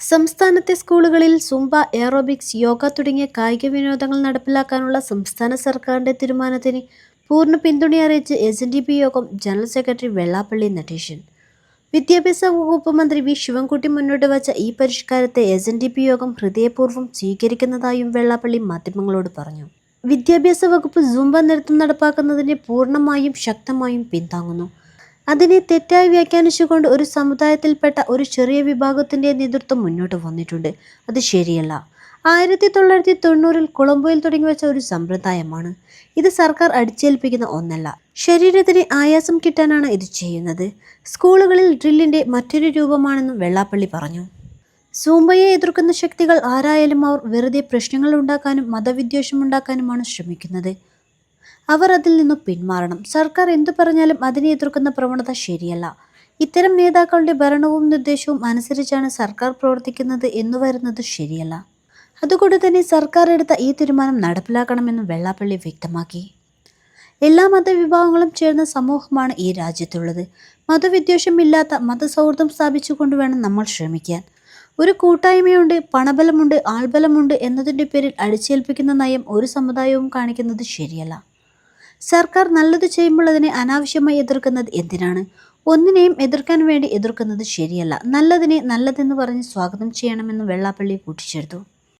സംസ്ഥാനത്തെ സ്കൂളുകളിൽ Zumba aerobics yoga തുടങ്ങിയ കായിക വിനോദങ്ങൾ നടപ്പിലാക്കാനുള്ള സംസ്ഥാന സർക്കാരിന്റെ തീരുമാനത്തിന് പൂർണ പിന്തുണ അറിയിച്ച് എസ് എൻ ഡി പി യോഗം ജനറൽ സെക്രട്ടറി വെള്ളാപ്പള്ളി നടേശൻ വിദ്യാഭ്യാസ വകുപ്പ് മന്ത്രി വി ശിവൻകുട്ടി മുന്നോട്ട് വച്ച ഈ പരിഷ്കാരത്തെ എസ് എൻ ഡി പി യോഗം ഹൃദയപൂർവം സ്വീകരിക്കുന്നതായും വെള്ളാപ്പള്ളി മാധ്യമങ്ങളോട് പറഞ്ഞു. വിദ്യാഭ്യാസ വകുപ്പ് സുംബ നൃത്തം നടപ്പാക്കുന്നതിനെ പൂർണമായും ശക്തമായും പിന്താങ്ങുന്നു. അതിനെ തെറ്റായി വ്യാഖ്യാനിച്ചുകൊണ്ട് ഒരു സമുദായത്തിൽപ്പെട്ട ഒരു ചെറിയ വിഭാഗത്തിന്റെ നേതൃത്വം മുന്നോട്ട് വന്നിട്ടുണ്ട്. അത് ശരിയല്ല. ആയിരത്തി തൊള്ളായിരത്തി തൊണ്ണൂറിൽ കൊളംബോയിൽ തുടങ്ങി വെച്ച ഒരു സമ്പ്രദായമാണ്. ഇത് സർക്കാർ അടിച്ചേൽപ്പിക്കുന്ന ഒന്നല്ല. ശരീരത്തിന് ആയാസം കിട്ടാനാണ് ഇത് ചെയ്യുന്നത്. സ്കൂളുകളിൽ ഡ്രില്ലിന്റെ മറ്റൊരു രൂപമാണെന്നും വെള്ളാപ്പള്ളി പറഞ്ഞു. സൂമ്പയെ എതിർക്കുന്ന ശക്തികൾ ആരായാലും അവർ വെറുതെ പ്രശ്നങ്ങൾ ഉണ്ടാക്കാനും മതവിദ്വേഷം ഉണ്ടാക്കാനുമാണ് ശ്രമിക്കുന്നത്. അവർ അതിൽ നിന്നും പിന്മാറണം. സർക്കാർ എന്തു പറഞ്ഞാലും അതിനെ എതിർക്കുന്ന പ്രവണത ശരിയല്ല. ഇത്തരം നേതാക്കളുടെ ഭരണവും നിർദ്ദേശവും അനുസരിച്ചാണ് സർക്കാർ പ്രവർത്തിക്കുന്നത് എന്നു വരുന്നത് ശരിയല്ല. അതുകൊണ്ട് തന്നെ സർക്കാർ എടുത്ത ഈ തീരുമാനം നടപ്പിലാക്കണമെന്നും വെള്ളാപ്പള്ളി വ്യക്തമാക്കി. എല്ലാ മതവിഭാഗങ്ങളും ചേർന്ന സമൂഹമാണ് ഈ രാജ്യത്തുള്ളത്. മതവിദ്വേഷമില്ലാത്ത മതസൗഹൃദം സ്ഥാപിച്ചുകൊണ്ട് വേണം നമ്മൾ ശ്രമിക്കാൻ. ഒരു കൂട്ടായ്മയുണ്ട് പണബലമുണ്ട് ആൾബലമുണ്ട് എന്നതിന്റെ പേരിൽ അടിച്ചേൽപ്പിക്കുന്ന നയം ഒരു സമുദായവും കാണിക്കുന്നത് ശരിയല്ല. സർക്കാർ നല്ലത് ചെയ്യുമ്പോൾ അതിനെ അനാവശ്യമായി എതിർക്കുന്നത് എന്തിനാണ്? ഒന്നിനെയും എതിർക്കാൻ വേണ്ടി എതിർക്കുന്നത് ശരിയല്ല. നല്ലതിനെ നല്ലതെന്ന് പറഞ്ഞ് സ്വാഗതം ചെയ്യണമെന്ന് വെള്ളാപ്പള്ളി കൂട്ടിച്ചേർത്തു.